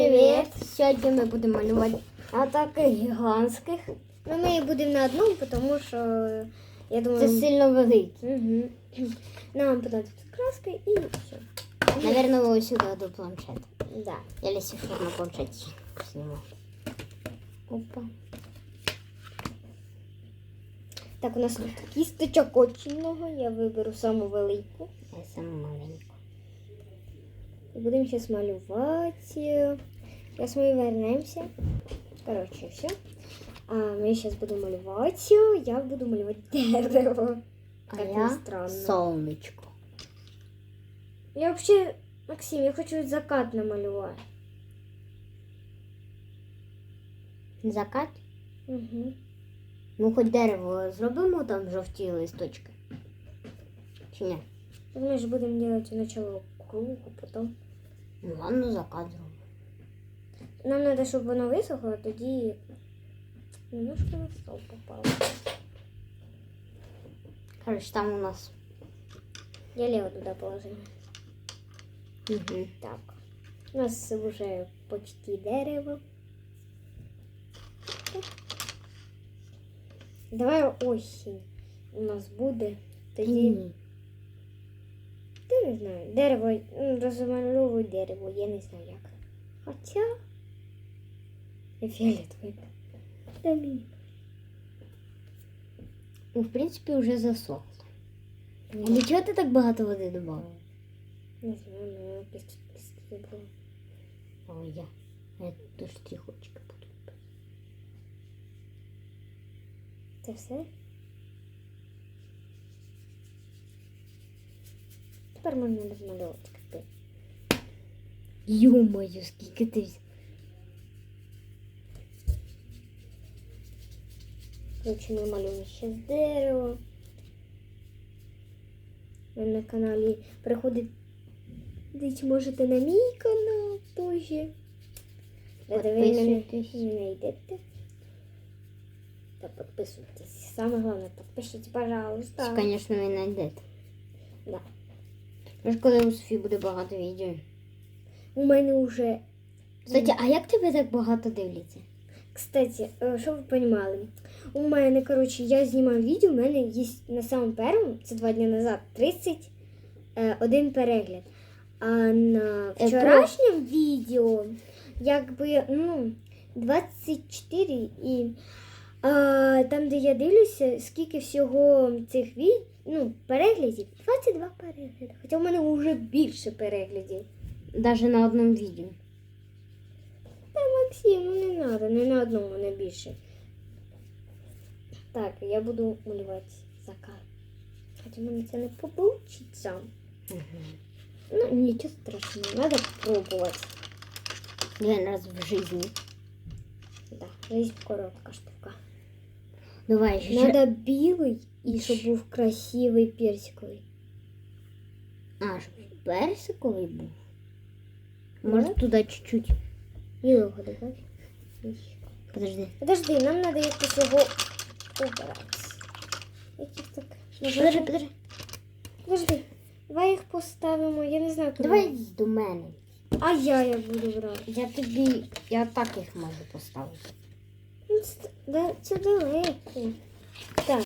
Привіт! Сьогодні ми будемо малювати атаки гігантських. Ну, ми будемо на одному, тому що я думаю, Це сильно великі. Угу. нам подадуть краски і все. Наверное, ось сюди до планшета. Да. Я лише на планшеті зніму. Опа. Так, у нас тут кісточок очень много. Я виберу саму велику. Я саме маленьку. І будемо зараз малювати. Зараз ми вернемося. Коротше, все. А ми зараз будемо малювати. Я буду малювати дерево. А Як я странно. сонечко. Я взагалі, Максим, я хочу закат намалювати. Закат. Угу. Ну, хоч дерево зробимо там жовті листочки. Чи ні? Так мы же будем делать сначала круг, а потом. Ну ладно, закат зробимо. Нам надо, щоб воно висохло, тоді немножко на стол попало. Коротше, там у нас. Я лево туда положила. Угу. Так. У нас уже почти дерево. Так. Давай осінь у нас буде. Тоді, Ні. Я не знаю, дерево, ну, розмальовую дерево, я не знаю як. Хоча. Я фіолетовий. Ну, в принципі, вже засохло. А для чого ти так багато води додав? Не знаю, ну якось скільки було. О, я. Я дуже тихочка буду. Це все? Тепер можна розмальовувати капець. Ё-моё, скільки ти? Коротше, ми малюємо ще дерево. Ви на каналі приходить. Можете на мій канал теж. Де ви мене знайдете. Та підписуйтесь. Саме головне, підпишіть, пожалуйста. Звісно, ви знайдете. Да. Тож коли у Софії буде багато відео. У мене вже Кстати, а як тебе так багато дивляться? Кстати, е, щоб ви розуміли, у мене, коротше, я знімаю відео, у мене є на самому першому, це два дні назад, 31 перегляд. А на Е, вчорашньому відео, якби, ну, 24 і а, там, де я дивлюся, скільки всього цих від... ну, переглядів, 22 перегляди. Хоча в мене вже більше переглядів. Навіть на одному відео. Та Максим, ну не треба, не на одному, не більше. Так, я буду малювати закат. Хоча мені це не получиться. Ну, нічого страшного, треба пробувати. Один раз в житті. Да, жизнь коротка штука. Давай ще. Надо білий і щоб був красивий персиковий. А, щоб персиковий був. Може туди чуть-чуть. Білого добавь. Подожди. Подожди, нам треба якось його убрати. Яких так. Подожди, подожди. Подожди. Давай їх поставимо, я не знаю, куди. Давай до мене. А я як буду брати. Я тобі. Я так їх можу поставити. Ну, це, да, це далеко. Так.